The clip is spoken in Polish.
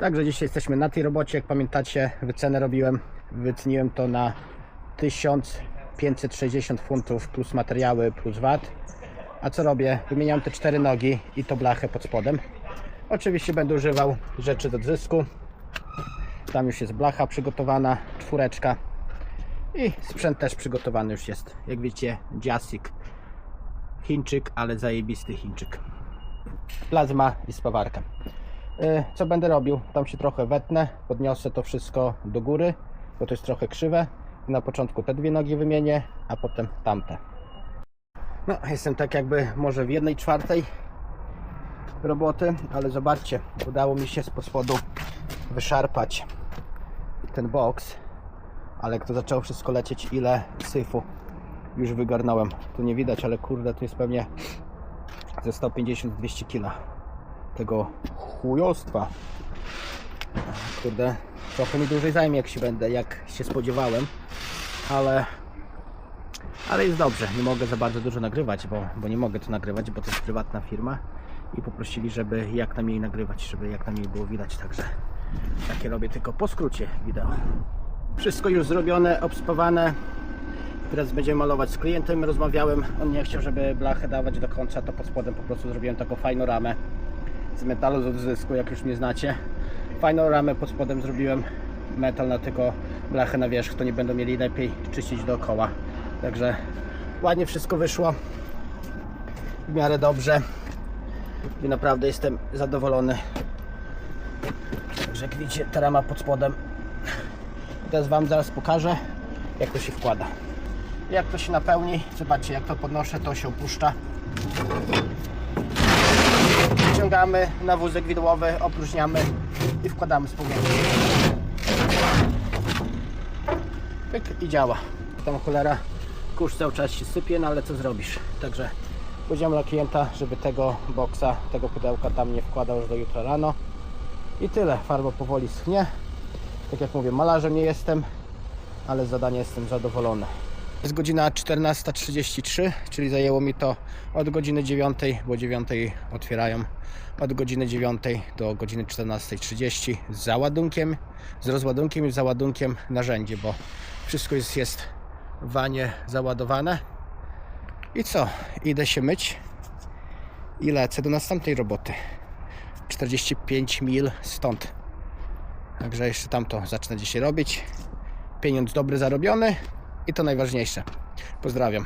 Także dzisiaj jesteśmy na tej robocie. Jak pamiętacie, wycenę robiłem. Wyceniłem to na 1560 funtów plus materiały plus VAT. A co robię? Wymieniam te cztery nogi i to blachę pod spodem. Oczywiście będę używał rzeczy do dysku. Tam już jest blacha przygotowana, czwóreczka. I sprzęt też przygotowany już jest. Jak widzicie, Jasic. Chińczyk, ale zajebisty Chińczyk. Plazma i spawarka. Y, Co będę robił? Tam się trochę wetnę, podniosę to wszystko do góry, bo to jest trochę krzywe. Na początku te dwie nogi wymienię, a potem tamte. No, jestem tak jakby może w jednej czwartej roboty, ale zobaczcie, udało mi się z spodu wyszarpać ten boks, ale jak to zaczęło wszystko lecieć, ile syfu już wygarnąłem. Tu nie widać, ale kurde, tu jest pewnie ze 150-200 kg tego chujostwa. Kurde, trochę mi dłużej zajmie, jak się będę, jak się spodziewałem, ale ale jest dobrze. Nie mogę za bardzo dużo nagrywać, bo, bo nie mogę to nagrywać, bo to jest prywatna firma i poprosili, żeby jak najmniej nagrywać, żeby jak najmniej było widać, także takie robię tylko po skrócie wideo. Wszystko już zrobione, obspawane. Teraz będziemy malować z klientem. Rozmawiałem, on nie chciał, żeby blachę dawać do końca, to pod spodem po prostu zrobiłem taką fajną ramę z metalu z odzysku, jak już mnie znacie. Fajną ramę pod spodem zrobiłem, metal na tylko blachę na wierzch, to nie będą mieli lepiej czyścić dookoła. Także ładnie wszystko wyszło. W miarę dobrze. I naprawdę jestem zadowolony. Także jak widzicie, ta rama pod spodem. Teraz Wam zaraz pokażę, jak to się wkłada. Jak to się napełni, zobaczcie, jak to podnoszę, to się opuszcza. Wciągamy na wózek widłowy, opróżniamy i wkładamy z powietrza. Pyk i działa. Tam cholera, kurz cały czas się sypie, no ale co zrobisz? Także powiedziałem dla klienta, żeby tego boksa, tego pudełka tam nie wkładał już do jutra rano. I tyle, farba powoli schnie. Tak jak mówię, malarzem nie jestem, ale z zadania jestem zadowolony. Jest godzina 14.33, czyli zajęło mi to od godziny 9, bo 9 otwierają, od godziny 9 do godziny 14.30 z załadunkiem, z rozładunkiem i z załadunkiem narzędzi, bo wszystko jest, jest w wanie załadowane. I co? Idę się myć i lecę do następnej roboty. 45 mil stąd. Także jeszcze tamto zacznę dzisiaj robić. Pieniądz dobry zarobiony i to najważniejsze. Pozdrawiam.